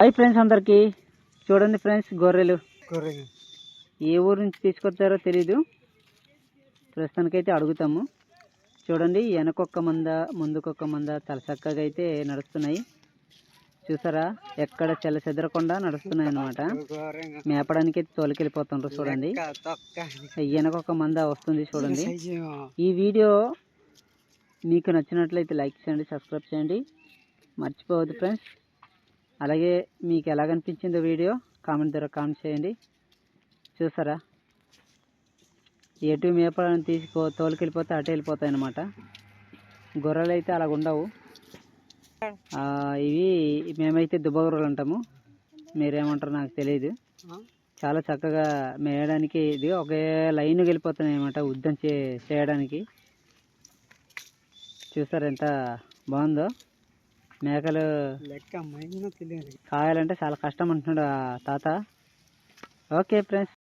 Hi friends అందరికి. చూడండి friends గొర్రెలు. గొర్రెలు. ఏ ఊరు నుంచి తీసుకొచ్చారో తెలీదు. ప్రస్తుతానికైతే అడుగుతాము. చూడండి వెనకొక్క మంద ముందుకొక్క మంద చాలా చక్కగా అయితే నడుస్తున్నాయి. చూసారా? ఎక్కడ చెల్ల చెదరకుండా నడుస్తున్నాయి అన్నమాట. గొర్రె మేపడానికి అయితే తోలుకెళ్ళిపోతుండ్రు చూడండి వెనకొక మంద వస్తుంది చూడండి. ఈ వీడియో మీకు నచ్చినట్లయితే లైక్ చేయండి సబ్స్క్రైబ్ చేయండి. మర్చిపోవద్దు ఫ్రెండ్స్. అలాగే మీకు ఎలాగనిపించిందో వీడియో కామెంట్ ద్వారా కామెంట్ చేయండి. చూసారా? ఎటు మేపడానికి తీసుకో తోలుకెళ్ళిపోతే అటు వెళ్ళిపోతాయి అన్నమాట గొర్రెలు అయితే అలాగ ఉండవు. ఇవి మేమైతే దుబ్బగొర్రెలు అంటాము. మీరేమంటారో నాకు తెలియదు చాలా చక్కగా మేయడానికి ఇది ఒకే లైన్కి వెళ్ళిపోతున్నాయి అనమాట ఉద్దం చే చేయడానికి. చూసారు ఎంత బాగుందో? మేకలు లెక్క కాయాలంటే చాలా కష్టం అంటున్నాడు ఆ తాత. Okay friends.